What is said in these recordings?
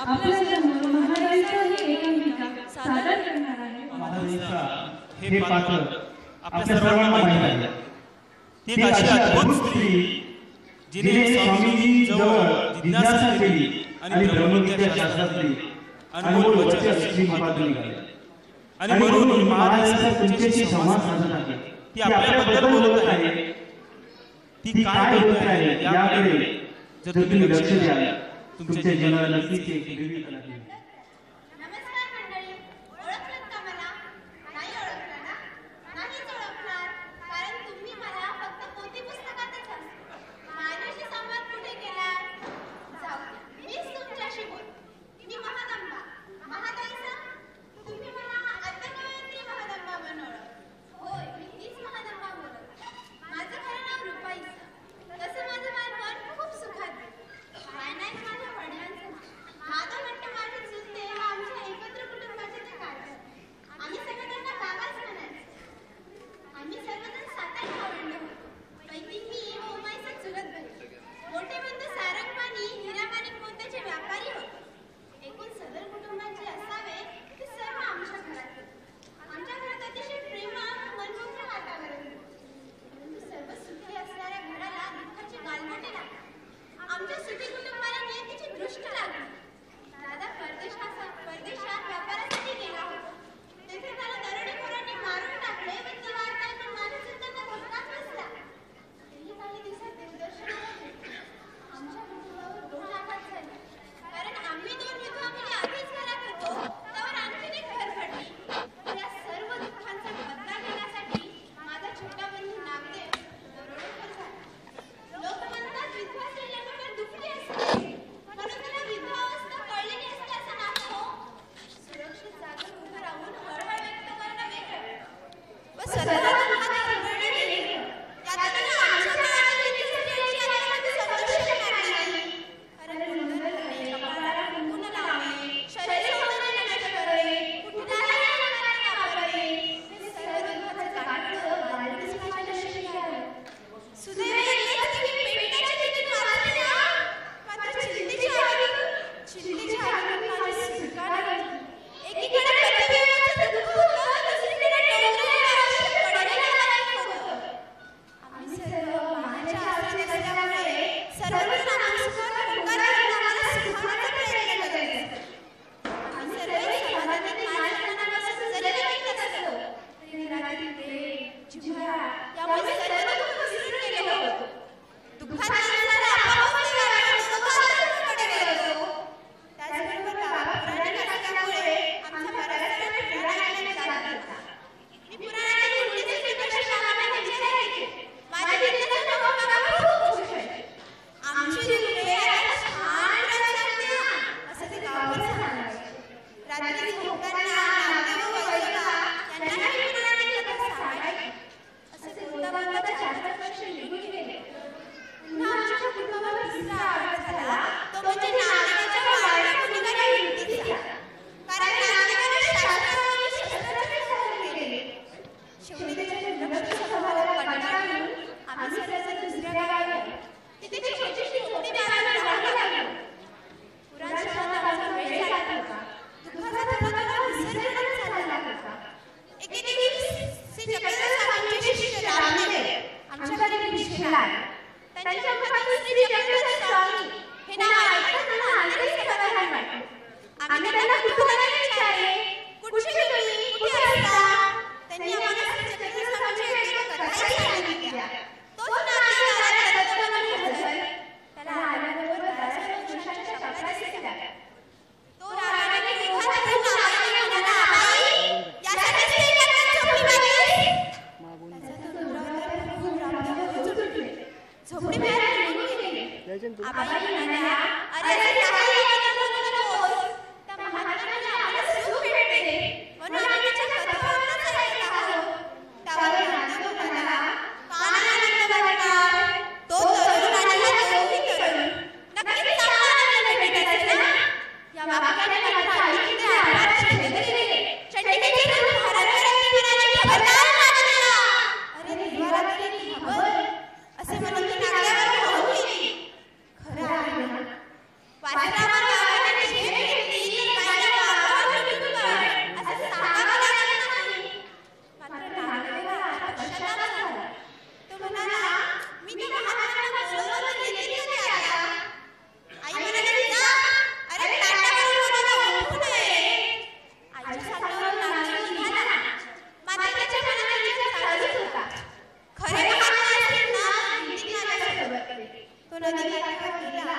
आपला जन्म हे पात्र आपल्या सर्वांना माहीत आहे. ती अशी अद्भुत स्त्री जिने स्वामीजी जवळ जिज्ञासा केली आणि ब्रह्मविद्या शास्त्रातली अनमोल वचन श्री महाराजांनी घातले. आणि म्हणून महाराज तुमच्याशी संवाद साधत आहे ती आपल्याबद्दल बोलत आहे. ती काय बोलत आहे याकडे जर तुम्ही लक्ष द्यावे तुमचे जन्म नक्कीच एक विविध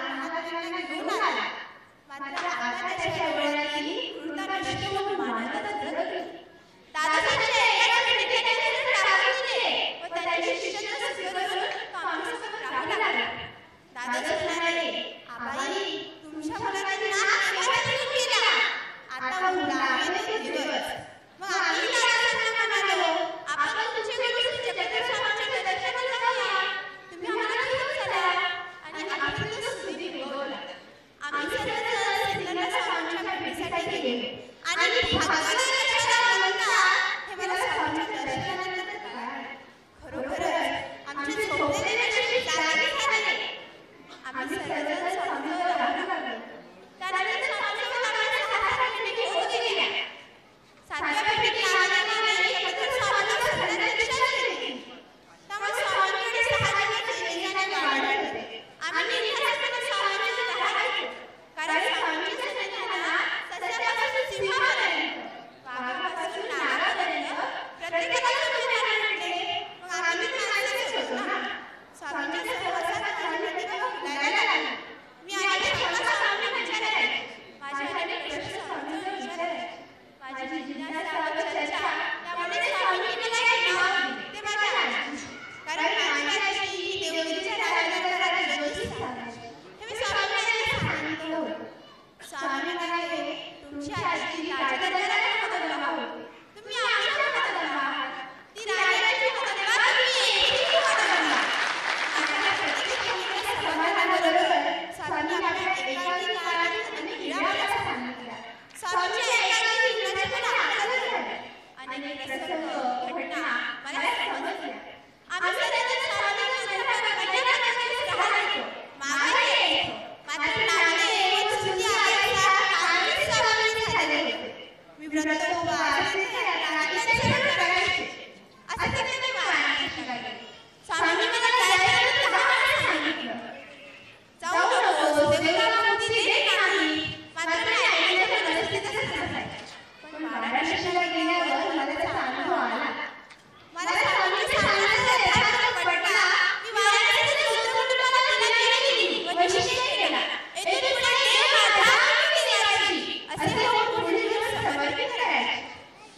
Berapa nilai?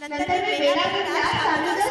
नंतर मी बेलापूरला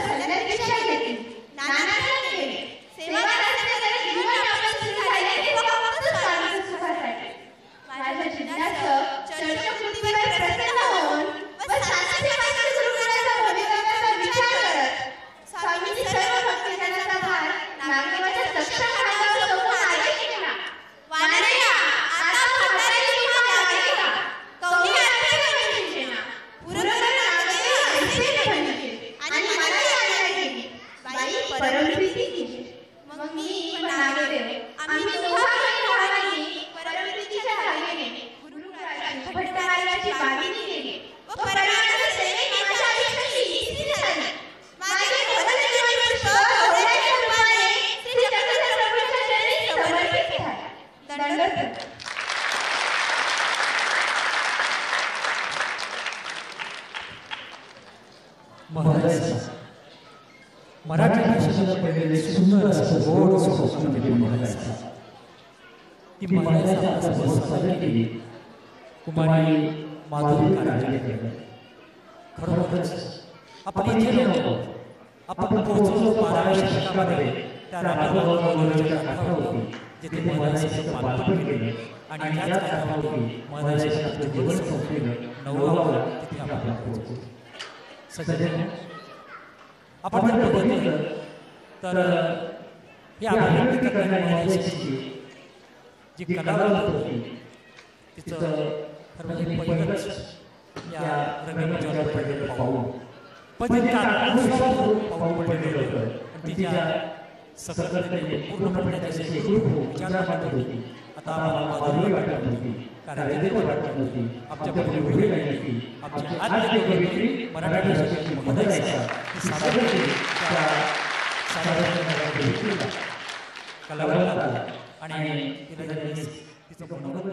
आम्ही दोघांनी भावांनी परमप्रीतीच्या धागेने गुरुकुळाची भट्टराजाची बागिनी केली व परमानंद सेवेने माझ्या आयुष्याची हीच झाली माझे भरत जीवन पुष्प गौऱ्याच्या रूपाने श्री जगन्नाथ प्रभूंच्या चरणी समर्पित झाले. दंडवत महाराज मराठी भाषेला पडलेले सुंदर असं गोड स्वप्न म्हणजे महाराजांचा ती महाराजांचा आता बस सादर केली कुमारी माधुरी कारागीर खरोखरच आपण इथे नव्हतो आपण पोहोचलो बाराव्या शतकामध्ये त्या राघव मनोरंजन काठावरती जिथे महाराजांचं बालपण केले आणि त्याच काठावरती महाराजांचं आपलं जीवन संपलेलं नववाला तिथे आपण पोहोचलो सज्जन आपण जर बघितलं तर या अभिव्यक्ती करणाऱ्या माणसाची जी कलावंत होती तिचं खरं म्हणजे पहिलंच या रंगमंचावर पडलेलं पाहून पण ते आत्मविश्वास पाहून पडलेलं होतं. तिच्या सततपणे पूर्णपणे त्याच्याशी एकरूप होऊन विचार मांडत होती. आता आम्हाला माधुरी वाटत कार्यदेव वेगळी नाही आमची आद्य मराठी भाषेची महाराजांचा ती सादर केली. त्या कलावंताला आणि तिला तिचं मनोबल